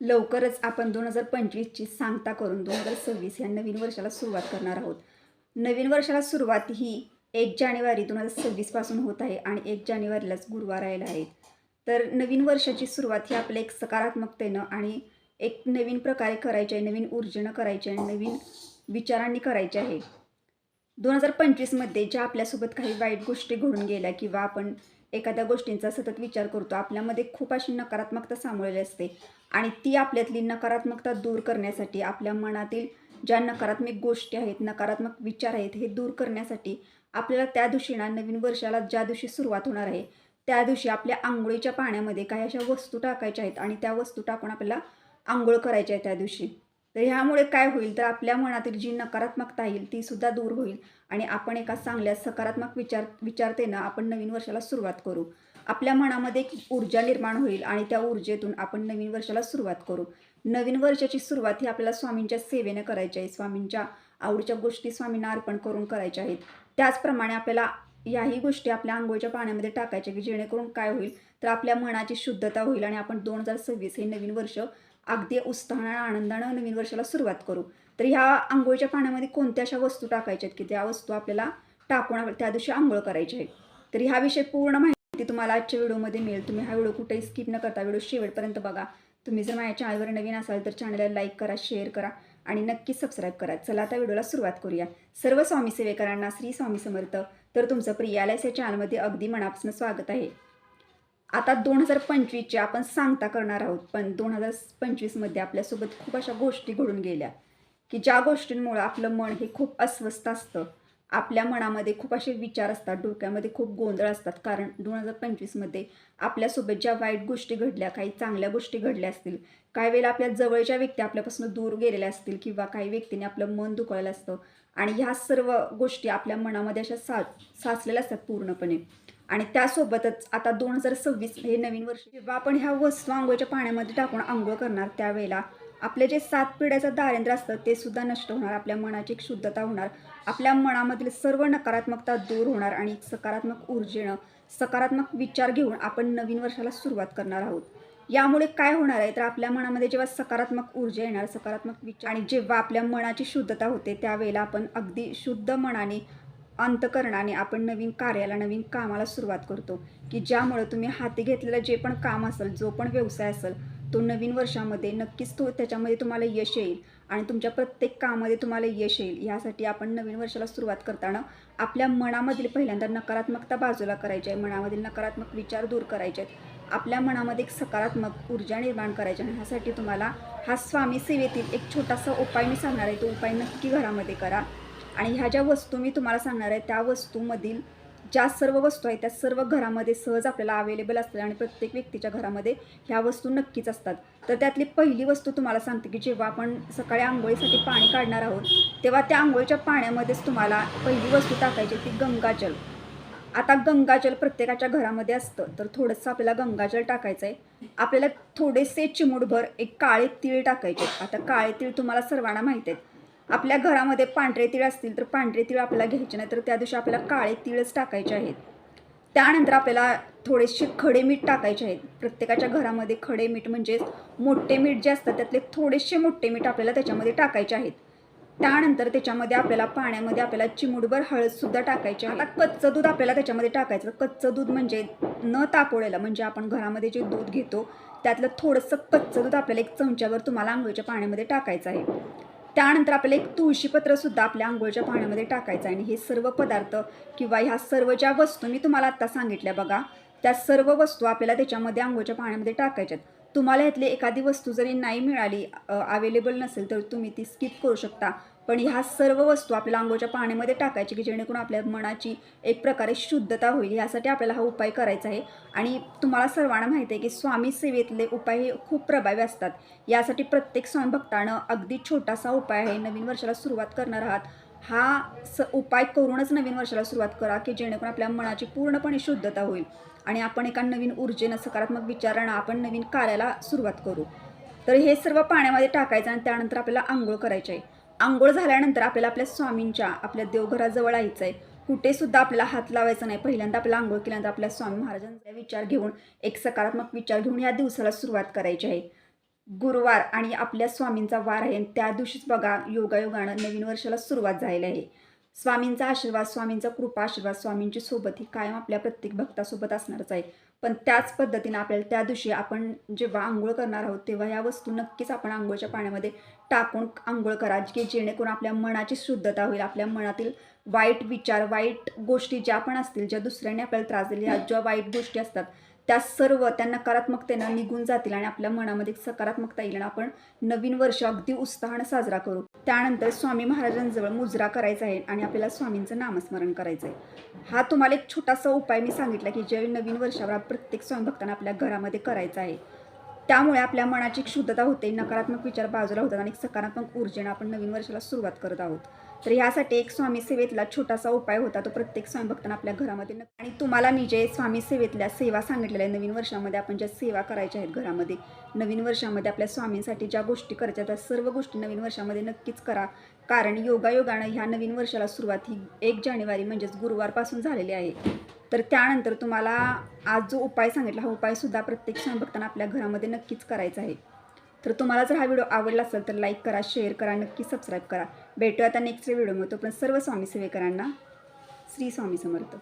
लवकरच आपण दोन हजार पंचवीसची सांगता करून दोन हजार सव्वीस या नवीन वर्षाला सुरुवात करणार आहोत. नवीन वर्षाला सुरुवात ही एक जानेवारी दोन हजार सव्वीसपासून होत आहे आणि एक जानेवारीलाच गुरुवार आलेला आहे तर नवीन वर्षाची सुरुवात ही आपल्या एक सकारात्मकतेनं आणि एक नवीन प्रकारे करायची आहे नवीन ऊर्जेनं करायची आहे नवीन विचारांनी करायची आहे. दोन हजार पंचवीसमध्ये ज्या आपल्यासोबत काही वाईट गोष्टी घडून गेल्या किंवा आपण एखाद्या गोष्टींचा सतत विचार करतो आपल्यामध्ये खूप अशी नकारात्मकता सामोरलेली असते. आणि ती आपल्यातली नकारात्मकता दूर करण्यासाठी आपल्या मनातील ज्या नकारात्मक गोष्टी आहेत नकारात्मक विचार आहेत हे दूर करण्यासाठी आपल्याला त्या दिवशी ना नवीन वर्षाला ज्या दिवशी सुरुवात होणार आहे त्या दिवशी आपल्या आंघोळीच्या पाण्यामध्ये काही अशा वस्तू टाकायच्या आहेत आणि त्या वस्तू टाकून आपल्याला आंघोळ करायची आहे त्या दिवशी. तर ह्यामुळे काय होईल? तर आपल्या मनातील जी नकारात्मकता येईल ती सुद्धा दूर होईल. आणि आपण एका चांगल्या सकारात्मक विचार विचारतेनं आपण नवीन वर्षाला सुरुवात करू. आपल्या मनामध्ये एक ऊर्जा निर्माण होईल आणि त्या ऊर्जेतून आपण नवीन वर्षाला सुरुवात करू. नवीन वर्षाची सुरुवात ही आपल्याला स्वामींच्या सेवेने करायची आहे. स्वामींच्या आवडीच्या गोष्टी स्वामींना अर्पण करून करायच्या आहेत. त्याचप्रमाणे आपल्याला याही गोष्टी आपल्या आंघोळीच्या पाण्यामध्ये टाकायच्या की जेणेकरून काय होईल? तर आपल्या मनाची शुद्धता होईल आणि आपण दोन हजार सव्वीस हे नवीन वर्ष अगदी उत्साहानं आनंदानं नवीन वर्षाला सुरुवात करू. तर ह्या आंघोळीच्या पाण्यामध्ये कोणत्या अशा वस्तू टाकायच्या आहेत की त्या वस्तू आपल्याला टाकून त्या दिवशी आंघोळ करायची आहे? तर ह्याविषयी पूर्ण माहिती तुम्हाला आजच्या व्हिडिओमध्ये मिळेल. तुम्ही हा व्हिडिओ कुठेही स्किप न करता व्हिडिओ शेवटपर्यंत बघा. तुम्ही जर माझ्या चॅनलवर नवीन असाल तर चॅनलला लाईक करा शेअर करा आणि नक्की सबस्क्राईब करा. चला आता व्हिडिओला सुरुवात करूया. सर्व स्वामी सेवेकरांना श्री स्वामी समर्थ. तर तुमचं प्रियालयस या चॅनलमध्ये अगदी मनापासून स्वागत आहे. आता दोन हजार पंचवीसचे आपण सांगता करणार आहोत पण दोन हजार पंचवीसमध्ये आपल्यासोबत खूप अशा गोष्टी घडून गेल्या की ज्या गोष्टींमुळं आपलं मन हे खूप अस्वस्थ असतं. आपल्या मनामध्ये खूप असे विचार असतात डोक्यामध्ये खूप गोंधळ असतात कारण दोन हजार पंचवीसमध्ये आपल्यासोबत ज्या वाईट गोष्टी घडल्या काही चांगल्या गोष्टी घडल्या असतील काही वेळेला आपल्या जवळच्या व्यक्ती आपल्यापासून दूर गेलेल्या असतील किंवा काही व्यक्तीने आपलं मन दुखवलेलं असतं आणि ह्या सर्व गोष्टी आपल्या मनामध्ये अशा सा साचलेल्या असतात पूर्णपणे. आणि त्यासोबतच आता दोन हजार सव्वीस हे नवीन वर्ष जेव्हा आपण ह्या वस्तू आंघोळच्या पाण्यामध्ये टाकून आंघोळ करणार त्यावेळेला आपले जे सात पिढ्याचं दारिद्र्य असतं ते सुद्धा नष्ट होणार आपल्या मनाची एक शुद्धता होणार आपल्या मनामधील सर्व नकारात्मकता दूर होणार आणि सकारात्मक ऊर्जेनं सकारात्मक विचार घेऊन आपण नवीन वर्षाला सुरुवात करणार आहोत. यामुळे काय होणार आहे? तर आपल्या मनामध्ये जेव्हा सकारात्मक ऊर्जा येणार सकारात्मक विचार आणि जेव्हा आपल्या मनाची शुद्धता होते त्यावेळेला आपण अगदी शुद्ध मनाने अंतकरणाने आपण नवीन कार्याला नवीन कामाला सुरुवात करतो की ज्यामुळं तुम्ही हाती घेतलेलं जे पण काम असेल जो पण व्यवसाय असेल तो नवीन वर्षामध्ये नक्कीच तो त्याच्यामध्ये तुम्हाला यश येईल आणि तुमच्या प्रत्येक कामामध्ये तुम्हाला यश येईल. यासाठी आपण नवीन वर्षाला सुरुवात करताना आपल्या मनामधील पहिल्यांदा नकारात्मकता बाजूला करायची आहे. मनामधील नकारात्मक विचार दूर करायचे आहेत. आपल्या मनामध्ये एक सकारात्मक ऊर्जा निर्माण करायची आणि ह्यासाठी तुम्हाला हा स्वामी सेवेतील एक छोटासा उपाय मी सांगणार आहे. तो उपाय नक्की घरामध्ये करा. आणि ह्या ज्या वस्तू मी तुम्हाला सांगणार आहे त्या वस्तूमधील ज्या सर्व वस्तू आहेत त्या सर्व घरामध्ये सहज आपल्याला अवेलेबल असतात आणि प्रत्येक व्यक्तीच्या घरामध्ये ह्या वस्तू नक्कीच असतात. तर त्यातली पहिली वस्तू तुम्हाला सांगते की जेव्हा आपण सकाळी आंघोळीसाठी पाणी काढणार आहोत तेव्हा त्या आंघोळीच्या पाण्यामध्येच तुम्हाला पहिली वस्तू टाकायची ती गंगाजल आता गंगाजल प्रत्येकाच्या घरामध्ये असतं तर थोडंसं आपल्याला गंगाजल टाकायचं आहे. आपल्याला थोडेसे चिमूटभर एक काळे तीळ टाकायचे आता काळे तीळ तुम्हाला सर्वांना माहीत आहेत. आपल्या घरामध्ये पांढरे तीळ असतील तर पांढरे तीळ आपल्याला घ्यायचे नाही तर त्या दिवशी आपल्याला काळे तीळच टाकायचे आहेत. त्यानंतर आपल्याला थोडेसे खडे मीठ टाकायचे आहेत. प्रत्येकाच्या घरामध्ये खडे मीठ म्हणजेच मोठे मीठ जे असतात त्यातले थोडेसे मोठे मीठ आपल्याला त्याच्यामध्ये टाकायचे आहेत. त्यानंतर त्याच्यामध्ये आपल्याला पाण्यामध्ये आपल्याला चिमुडभर हळदसुद्धा टाकायची आता कच्चं दूध आपल्याला त्याच्यामध्ये टाकायचं कच्चं दूध म्हणजे न तापवलेलं म्हणजे आपण घरामध्ये जे दूध घेतो त्यातलं थोडंसं कच्चं दूध आपल्याला एक चमच्यावर तुम्हाला आंघोळीच्या पाण्यामध्ये टाकायचं आहे. त्यानंतर आपल्याला एक तुळशीपत्रसुद्धा आपल्या आंघोळच्या पाण्यामध्ये टाकायचं आहे. आणि हे सर्व पदार्थ किंवा ह्या सर्व ज्या वस्तू मी तुम्हाला आत्ता सांगितल्या बघा त्या सर्व वस्तू आपल्याला त्याच्यामध्ये आंघोळच्या पाण्यामध्ये टाकायच्यात तुम्हाला यातली एखादी वस्तू जरी नाही मिळाली अवेलेबल नसेल तर तुम्ही ती स्किप करू शकता. पण ह्या सर्व वस्तू आपल्याला आंघोळच्या पाण्यामध्ये टाकायची की जेणेकरून आपल्या मनाची एक प्रकारे शुद्धता होईल यासाठी आपल्याला हा उपाय करायचा आहे. आणि तुम्हाला सर्वांना माहिती आहे की स्वामी सेवेतले उपाय हे खूप प्रभावी असतात. यासाठी प्रत्येक स्वामी भक्तानं अगदी छोटासा उपाय आहे. नवीन वर्षाला सुरुवात करणार आहात. हा स उपाय करूनच नवीन वर्षाला सुरुवात करा की जेणेकरून आपल्या मनाची पूर्णपणे शुद्धता होईल. आणि आपण एका नवीन ऊर्जेनं सकारात्मक विचारानं आपण नवीन कार्याला सुरुवात करू. तर हे सर्व पाण्यामध्ये टाकायचं आणि त्यानंतर आपल्याला आंघोळ करायची आहे. आंघोळ झाल्यानंतर आपल्याला आपल्या स्वामींच्या आपल्या देवघराजवळ यायचं आहे कुठेसुद्धा आपल्याला हात लावायचा नाही. पहिल्यांदा आपल्याला आंघोळ केल्यानंतर आपल्या स्वामी महाराजांचा विचार घेऊन एक सकारात्मक विचार घेऊन या दिवसाला सुरुवात करायची आहे. गुरुवार आणि आपल्या स्वामींचा वार आहे आणि त्या दिवशीच बघा योगायोगानं नवीन वर्षाला सुरुवात झालेली आहे. स्वामींचा आशीर्वाद स्वामींचा कृपा आशीर्वाद स्वामींची सोबत ही कायम आपल्या प्रत्येक भक्तासोबत असणारच आहे. पण त्याच पद्धतीनं आपल्याला त्या दिवशी आपण जेव्हा आंघोळ करणार आहोत तेव्हा या वस्तू नक्कीच आपण आंघोळच्या पाण्यामध्ये टाकून आंघोळ करा की जेणेकरून आपल्या मनाची शुद्धता होईल आपल्या मनातील वाईट विचार वाईट गोष्टी ज्या पण असतील ज्या दुसऱ्याने आपल्याला त्रास दिलेल्या ज्या वाईट गोष्टी असतात त्या सर्व त्या नकारात्मकतेनं निघून जातील आणि आपल्या मनामध्ये सकारात्मकता येईल आणि आपण नवीन वर्ष अगदी उत्साहानं साजरा करू. त्यानंतर स्वामी महाराजांजवळ मुजरा करायचा आहे आणि आपल्याला स्वामींचं नामस्मरण करायचं आहे. हा तुम्हाला एक छोटासा उपाय मी सांगितला की जे नवीन वर्षावर प्रत्येक स्वामी भक्तांना आपल्या घरामध्ये करायचा आहे त्यामुळे आपल्या मनाची शुद्धता होते नकारात्मक विचार बाजूला होतात आणि सकारात्मक ऊर्जेनं आपण नवीन वर्षाला सुरुवात करत आहोत. तर ह्यासाठी एक स्वामी सेवेतला छोटासा उपाय होता तो प्रत्येक स्वामी भक्तांना आपल्या घरामध्ये नक्की- आणि तुम्हाला मी जे स्वामी सेवेतल्या सेवा सांगितलेल्या आहे नवीन वर्षामध्ये आपण ज्या सेवा करायच्या आहेत घरामध्ये नवीन वर्षामध्ये आपल्या स्वामींसाठी ज्या गोष्टी करायच्या त्या सर्व गोष्टी नवीन वर्षामध्ये नक्कीच करा. कारण योगायोगानं ह्या नवीन वर्षाला सुरुवात ही एक जानेवारी म्हणजेच गुरुवारपासून झालेली आहे. तर त्यानंतर तुम्हाला आज जो उपाय सांगितला हा उपायसुद्धा प्रत्येक क्षण बघताना आपल्या घरामध्ये नक्कीच करायचा आहे. तर तुम्हाला जर हा व्हिडिओ आवडला असेल तर लाईक करा शेअर करा नक्की सबस्क्राईब करा. भेटूया आता नेक्स्ट व्हिडिओमध्ये पण सर्व स्वामी सेवेकरांना श्री स्वामी समर्थ.